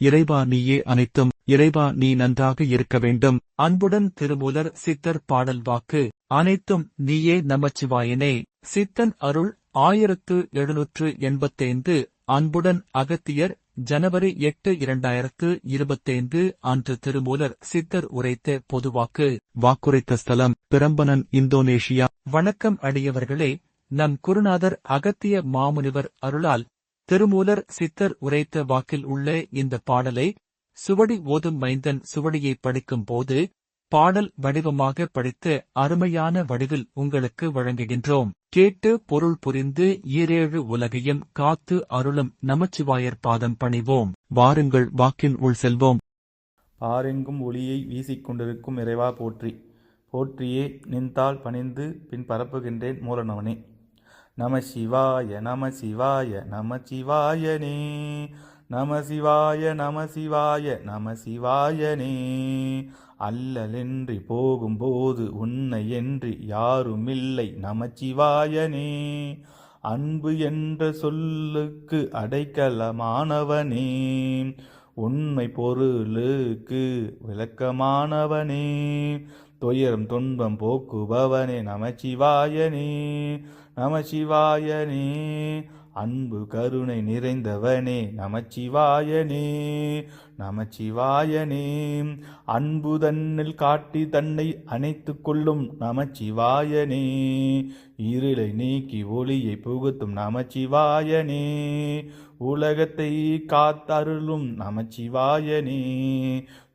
இறைவா நீயே அனைத்தும் இறைவா நீ நன்றாக இருக்க வேண்டும். அன்புடன் திருமூலர் சித்தர் பாடல் வாக்கு அனைத்தும் நீயே நமச்சிவாயனே. சித்தன் அருள் ஆயிரத்து எழுநூற்று எண்பத்தைந்து அன்புடன் அகத்தியர் ஜனவரி எட்டு இரண்டாயிரத்து இருபத்தைந்து அன்று திருமூலர் சித்தர் உரைத்த பொதுவாக்கு வாக்குரைத்த ஸ்தலம் பிரம்பனன் இந்தோனேஷியா. வணக்கம் அடியவர்களே நம் குருநாதர் அகத்திய மாமுனிவர் அருளால் திருமூலர் சித்தர் உரைத்த வாக்கில் உள்ள இந்த பாடலை சுவடி ஓதும் மைந்தன் சுவடியை படிக்கும் போது பாடல் வடிவமாக படித்து அருமையான வடிவில் உங்களுக்கு வழங்குகின்றோம். கேட்டு பொருள் புரிந்து ஈரேழு உலகையும் காத்து அருளும் நமச்சிவாயர் பாதம் பணிவோம். வாருங்கள் வாக்கின் உள் செல்வோம். பாரெங்கும் ஒளியை வீசிக்கொண்டிருக்கும் இறைவா போற்றி. போற்றியே நின்றால் பணிந்து பின் பரப்புகின்றேன் மூலனவனே. நம சிவாய நம சிவாய நம சிவாயனே. நம சிவாய நம சிவாய நம சிவாயனே. அல்லலென்றி போகும்போது உன்னை என்று யாருமில்லை நமச்சிவாயனே அன்பு என்ற சொல்லுக்கு அடைக்கலமானவனே. உண்மை பொருளுக்கு விளக்கமானவனே. துயரம் துன்பம் போக்குபவனே நமச்சிவாயனே நமச்சிவாயனே. அன்பு கருணை நிறைந்தவனே நமச்சிவாயனே நமச்சிவாயனே. அன்பு தன்னில் காட்டி தன்னை அணைத்து கொள்ளும் நமச்சிவாயனே. இருளை நீக்கி ஒளியை புகுத்தும் நமச்சிவாயனே. உலகத்தை காத்தருளும் நமச்சிவாயனே.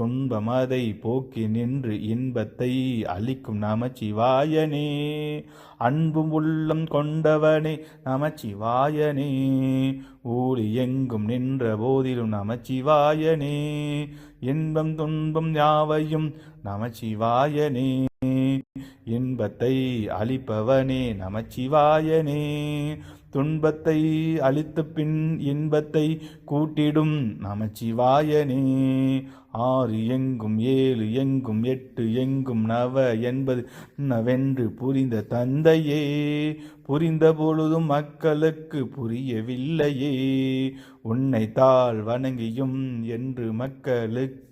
துன்பமதை போக்கி நின்று இன்பத்தை அளிக்கும் நமச்சிவாயனே. அன்பும் உள்ளம் கொண்டவனே நமச்சிவாயனே. ஊழி எங்கும் நின்ற போதிலும் நமச்சிவாயனே. இன்பம் துன்பம் யாவையும் நமச்சிவாயனே. இன்பத்தை அளிப்பவனே நமச்சிவாயனே. துன்பத்தை அழித்து பின் இன்பத்தை கூட்டிடும் நமச்சிவாயனே. ஆறு எங்கும் ஏழு எங்கும் எட்டு எங்கும் நவ என்பது நவென்று புரிந்த தந்தையே. புரிந்த பொழுதும் மக்களுக்கு புரியவில்லையே. உன்னை தாழ் வணங்கியும் என்று மக்களுக்கு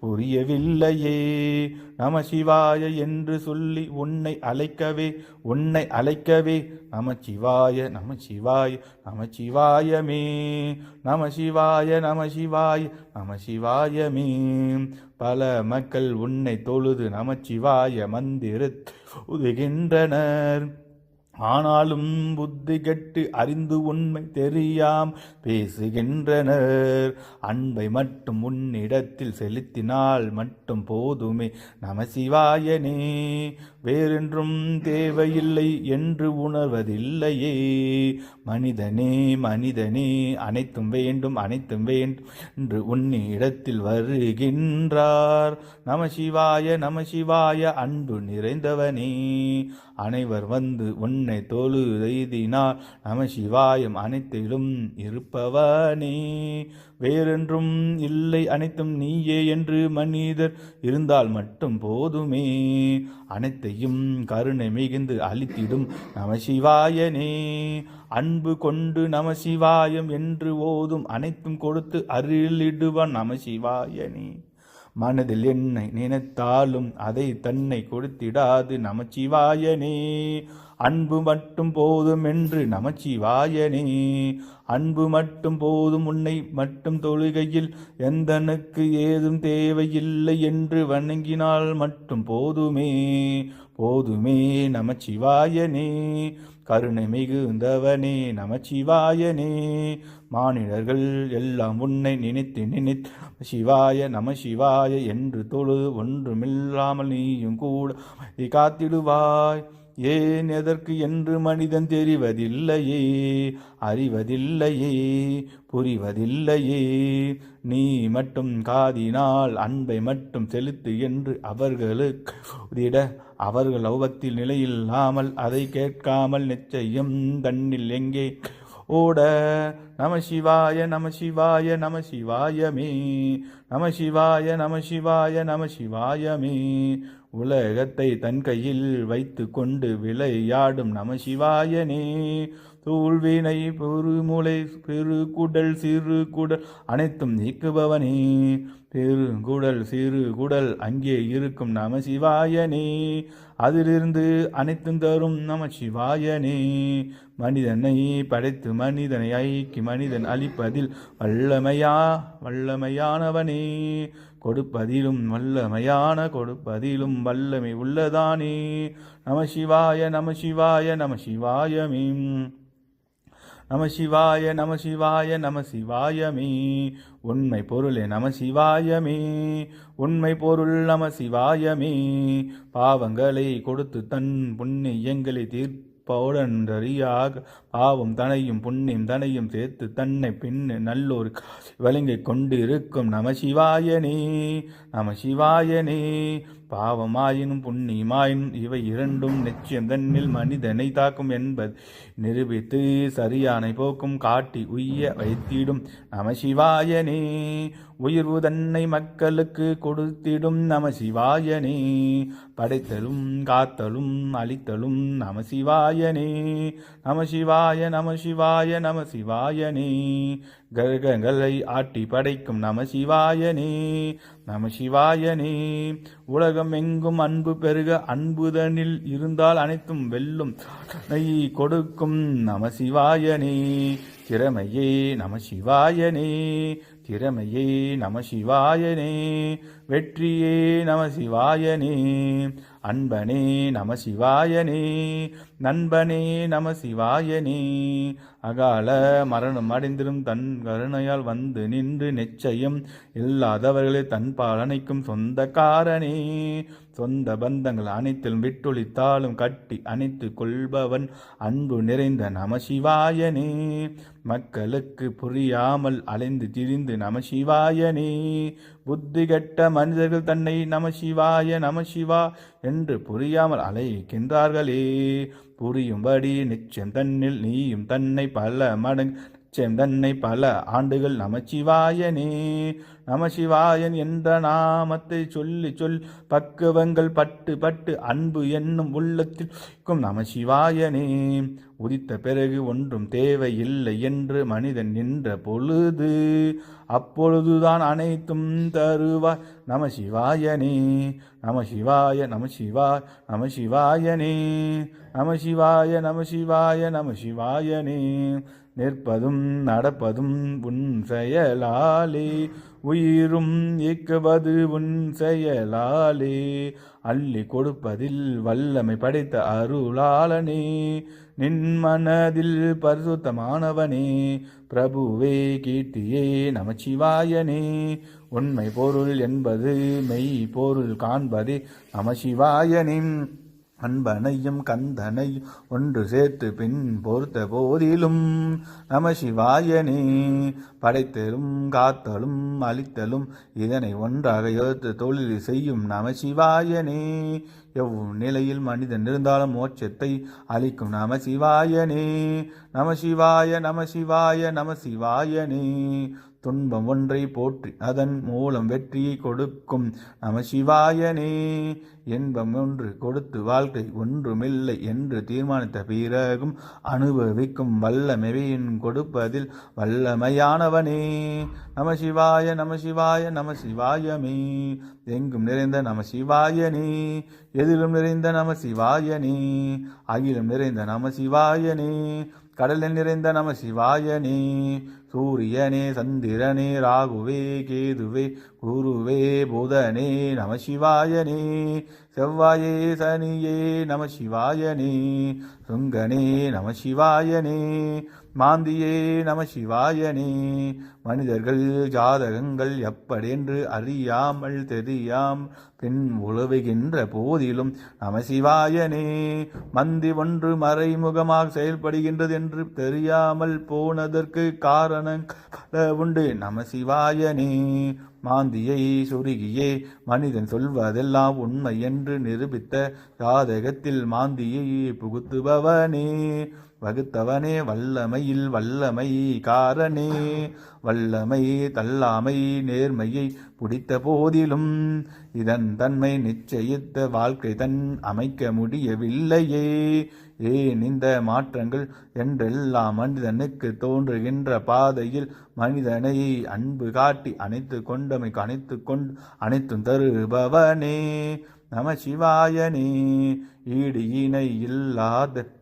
புரியவில்லையே. நம சிவாய என்று சொல்லி உன்னை அழைக்கவே உன்னை அழைக்கவே. நம சிவாய நம சிவாய நம சிவாயமே நம சிவாய நம சிவாய நம சிவாயமே பல மக்கள் உன்னை தொழுது நமச்சிவாய மந்திரத் உதுகின்றனர். ஆனாலும் புத்தி கெட்டு அறிந்து உண்மை தெரியாம் பேசுகின்றனர். அன்பை மட்டும் உன்னிடத்தில் செலுத்தினால் மட்டும் போதுமே. நமசிவாயனே வேறென்றும் தேவையில்லை என்று உணர்வதில்லையே. மனிதனே மனிதனே அனைத்தும் வேண்டும் அனைத்தும் வேண்டும் என்று உன்னிடத்தில் வருகின்றார். நமசிவாய நமசிவாய அன்பு நிறைந்தவனே. அனைவர் வந்து உன்னை தோழு எய்தினார். நம சிவாயம் அனைத்திலும் இருப்பவனே. வேறென்றும் இல்லை அனைத்தும் நீயே என்று மனிதர் இருந்தால் மட்டும் போதுமே. அனைத்தையும் கருணை மிகுந்து அளித்திடும் நம சிவாயனே. அன்பு கொண்டு நம சிவாயம் என்று ஓதும் அனைத்தும் கொடுத்து அருளிடுவான் நம சிவாயனே. மனதில் என்னை நினைத்தாலும் அதை தன்னை கொடுத்திடாது நமச்சிவாயனே. அன்பு மட்டும் போதும் என்று நமச்சிவாயனே அன்பு மட்டும் போதும் உன்னை மட்டும் தொழுகையில் எந்தனுக்கு ஏதும் தேவையில்லை என்று வணங்கினால் மட்டும் போதுமே. போதுமே நமச்சிவாயனே கருணை மிகுந்தவனே நமச்சிவாயனே மானிடர்கள் எல்லாம் உன்னை நினைத்து நினைத்து சிவாய நம சிவாய என்று தொழு ஒன்றுமில்லாமல் நீயும் கூட காத்திடுவாய். ஏன் எதற்கு என்று மனிதன் தெரிவதில்லையே அறிவதில்லையே புரிவதில்லையே. நீ மட்டும் காதினால் அன்பை மட்டும் செலுத்து என்று அவர்களுக்கு உதிட அவர்கள் லௌபத்தில் நிலையில்லாமல் அதை கேட்காமல் நிச்சயம் தண்ணில் எங்கே ஓட. நம சிவாய நம சிவாய நம சிவாயமே நம சிவாய நம சிவாய நம சிவாயமே. உலகத்தை தன் கையில் வைத்து கொண்டு விளையாடும் நம சிவாயனே. தூள்வினை பெருமுளை பெருகுடல் சிறு குடல் அனைத்தும் நீக்குபவனே. பெருங்குடல் சிறு குடல் அங்கே இருக்கும் நம சிவாயனே. அதிலிருந்து அனைத்தும் தரும் நம சிவாயனே. மனிதனை படைத்து மனிதனை ஐக்கி மனிதன் அழிப்பதில் வல்லமையா வல்லமையானவனே. கொடுப்பதிலும் வல்லமையான கொடுப்பதிலும் வல்லமை உள்ளதானே. நம சிவாய நம சிவாய நம சிவாயமே. நம சிவாய நம சிவாய நம சிவாயமே. உண்மை பொருளே நம சிவாயமே. உண்மை பொருள் நம சிவாயமே. பாவங்களை கொடுத்து தன் புண்ணியங்களை தீர்ப்பவுடன்றறியாக பாவம் தனையும் புண்ணியம் தனையும் சேர்த்து தன்னை பின்னு நல்லோர் வழங்கிக் கொண்டிருக்கும் நம சிவாயனே நம சிவாயனே பாவமாயினும் புண்ணியமாயினும் இவை இரண்டும் நிச்சயம். தன்னில் மனிதனை தாக்கும் என்பது நிரூபித்து சரியானை போக்கும் காட்டி உய்ய வைத்திடும் நம சிவாயனே உயிர்வு தன்னை மக்களுக்கு கொடுத்திடும் நம சிவாயனே படைத்தலும் காத்தலும் அழித்தலும் நம சிவாயனே நம சிவாய நம சிவாய நம சிவாயனே கிரகங்களை ஆட்டி படைக்கும் நம சிவாயனே நம சிவாயனே உலகம் எங்கும் அன்பு பெருக அன்புதனில் இருந்தால் அனைத்தும் வெல்லும். கொடுக்கும் நம சிவாயனே திறமையே நம சிவாயனே திறமையே நம சிவாயனே வெற்றியே நம சிவாயனே. அன்பனே நம சிவாயனே நண்பனே நம சிவாயனே. அகால மரணம் அடைந்திரும் தன் கருணையால் வந்து நின்று நிச்சயம் இல்லாதவர்களை தன் பாலனைக்கும் சொந்தக்காரனே. சொந்த பந்தங்கள் அனைத்திலும் விட்டொழித்தாலும் கட்டி அணைத்து கொள்பவன் அன்பு நிறைந்த நம சிவாயனே. மக்களுக்கு புரியாமல் அலைந்து திரிந்து நம சிவாயனே. புத்தி கெட்ட மனிதர்கள் தன்னை நம சிவாய நம சிவா என்று புரியாமல் அழைக்கின்றார்களே. புரியும்படி நிச்சயம் தன்னில் நீயும் தன்னை பல மடங்கு செந்தன்னை தன்னை பல ஆண்டுகள் நமச்சிவாயனே. நமசிவாயன் என்ற நாமத்தை சொல்லி சொல் பக்குவங்கள் பட்டு பட்டு அன்பு என்னும் உள்ளத்திற்கும் நமசிவாயனே உதித்த பிறகு ஒன்றும் தேவையில்லை என்று மனிதன் நின்ற பொழுது அப்பொழுதுதான் அனைத்தும் தருவாய். நம சிவாயனே நம சிவாய நம சிவாய நம நிற்பதும் நடப்பதும் உன் செயலாலே. உயிரும் இயக்குவது உன் செயலாலே. அள்ளி கொடுப்பதில் வல்லமை படைத்த அருளாளனே. நின் மனதில் பரிசுத்தமானவனே. பிரபுவே கீர்த்தியே நமச்சிவாயனே. உண்மை பொருள் என்பது மெய் பொருள் காண்பதே நமசிவாயனின் அன்பனையும் கந்தனை ஒன்று சேர்த்து பின் பொறுத்த போதிலும் நம சிவாயனே. படைத்தலும் காத்தலும் அழித்தலும் இதனை ஒன்றாக எடுத்து தொழில் செய்யும் நம சிவாயனே. எவ் நிலையில் மனிதன் இருந்தாலும் மோட்சத்தை அளிக்கும் நம சிவாயனே. நம சிவாய நம சிவாய நம சிவாயனே. துன்பம் ஒன்றை போற்றி அதன் மூலம் வெற்றியை கொடுக்கும் நம சிவாயனே. இன்பம் ஒன்று கொடுத்து வாழ்க்கை ஒன்றுமில்லை என்று தீர்மானித்த பிறகும் அனுபவிக்கும் வல்லமையின் கொடுப்பதில் வல்லமையானவனே. நம சிவாய நம சிவாய நம சிவாயமே. எங்கும் நிறைந்த நம சிவாயனே. எதிலும் நிறைந்த நம சிவாயனே. அகிலும் நிறைந்த நம சிவாயனே. கடலில் நிறைந்த நம சிவாயனே சூரியனே சந்திரனே ராகுவே கேதுவே குருவே புதனே நம சிவாயனே செவ்வாயே சனியே நம சிவாயனே சுங்கனே நம சிவாயனே மாந்தியே நம சிவாயனே. மனிதர்கள் ஜாதகங்கள் எப்படென்று அறியாமல் தெரியாம். பின் உழவுகின்ற போதிலும் நம சிவாயனே. மந்தி ஒன்று மறைமுகமாக செயல்படுகின்றது என்று தெரியாமல் போனதற்கு காரணம் உண்டு. நம சிவாயனே. மாந்தியை சுருகியே. மனிதன் சொல்வதெல்லாம் உண்மை என்று நிரூபித்த ஜாதகத்தில் மாந்தியை புகுத்துபவனே. வகுத்தவனே வல்லமையில் வல்லமை காரனே வல்லமை தள்ளாமை நேர்மையை பிடித்த போதிலும் இதன் தன்மை நிச்சயித்த வாழ்க்கை தன் அமைக்க முடியவில்லையே. ஏன் இந்த மாற்றங்கள் என்றெல்லாம் மனிதனுக்கு தோன்றுகின்ற பாதையில் மனிதனை அன்பு காட்டி அணைத்து கொண்டமைக்கு அணைத்து கொண்டு அனைத்தும் தருபவனே. நம சிவாயனே. ஈடு இணை இல்லாத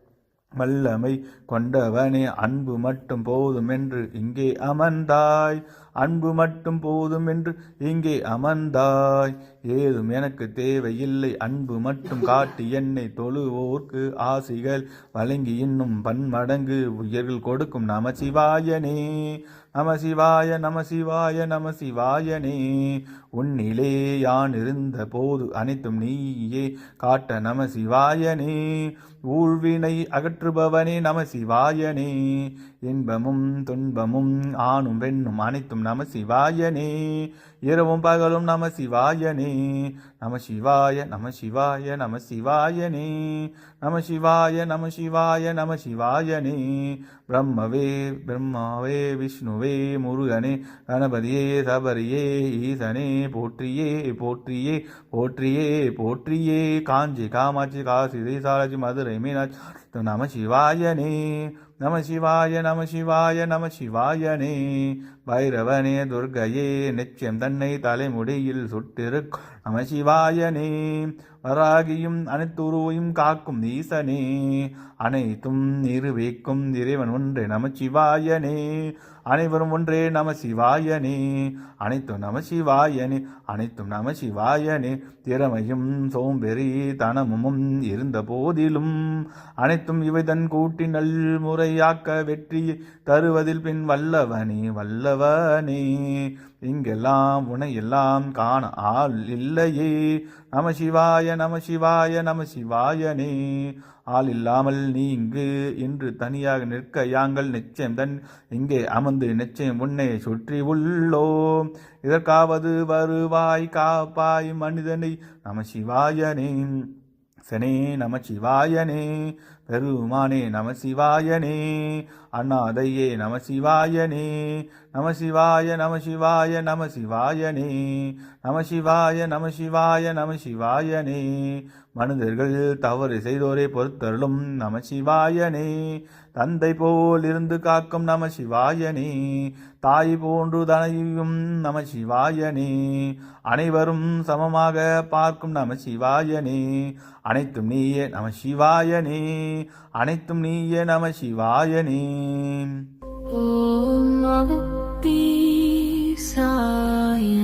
வல்லமை கொண்டவனே அன்பு மட்டும் போதும் என்று இங்கே அமர்ந்தாய். அன்பு மட்டும் போதும் என்று இங்கே அமர்ந்தாய். ஏதும் எனக்கு தேவையில்லை அன்பு மட்டும் காட்டி என்னை தொழுவோர்க்கு ஆசிகள் வழங்கி இன்னும் பன்மடங்கு உயர்கள் கொடுக்கும் நமசிவாயனே. நம சிவாய நம சிவாய நம சிவாயனே. உன்னிலே யான் இருந்த போது அனைத்தும் நீயே. காட்ட நம சிவாயனே. ஊழ்வினை அகற்றுபவனே நம சிவாயனே. இன்பமும் துன்பமும் ஆணும் பெண்ணும் அனைத்தும் நம சிவாயனே. இரவும் பகலும் நம சிவாயனே. நம சிவாய நம சிவாய நம சிவாயனே. நம சிவாய நம சிவாய நம சிவாயனே. பிரம்மவே பிரம்மாவே விஷ்ணுவே முருகனே கணபதியே சபரியே ஈசனே போற்றியே போற்றியே போற்றியே போற்றியே. காஞ்சி காமாட்சி காசி சாலாஜி மதுரை மீனாட்சி நம சிவாயனே. நம சிவாய நம சிவாய நம சிவாயனே. பைரவனே துர்கையே நிச்சயம் தன்னை தலைமுடியில் சுட்டிருக்கும் நம சிவாயனே வராகியும் அனைத்துருவையும் காக்கும் ஈசனே அனைத்தும் நிறுவிக்கும் இறைவன் ஒன்றே நம சிவாயனே அனைவரும் ஒன்றே நம சிவாயனே அனைத்தும் நம சிவாயனே அனைத்தும் நம சிவாயனே திறமையும் சோம்பெறி தனமும் இருந்த போதிலும் அனைத்தும் இவை தன் கூட்டி நல்முறையாக்க வெற்றி தருவதில் பின் வல்லவனே வல்லவனே இங்கெல்லாம் உனையெல்லாம் காண ஆள் இல்லையே. நம சிவாய நம சிவாய நம சிவாயனே ஆள் இல்லாமல் நீ இங்கு இன்று தனியாக நிற்க யாங்கள் நிச்சயம் தன். இங்கே அமர்ந்து நிச்சயம் உன்னை சுற்றி உள்ளோம். இதற்காவது வருவாய் காப்பாய் மனிதனை. நம சிவாயனே சனே நம சிவாயனே பெருமானே நம சிவாயனே. அண்ணாதையே நம சிவாயனே. நம சிவாய நம சிவாய நம சிவாயனே. நம சிவாய நம சிவாய நம சிவாயனே. மனிதர்கள் தவறு செய்தோரை பொறுத்தருளும் நம சிவாயனே. தந்தை போல் இருந்து காக்கும் நம சிவாயனே. தாய் போன்று தனையும் நம சிவாயனே. அனைவரும் சமமாக பார்க்கும் நம சிவாயனே. அனைத்தும் நீயே நம சிவாயனே. அனைத்தும் நீய நம சிவாயனே. ஓம் நம சாய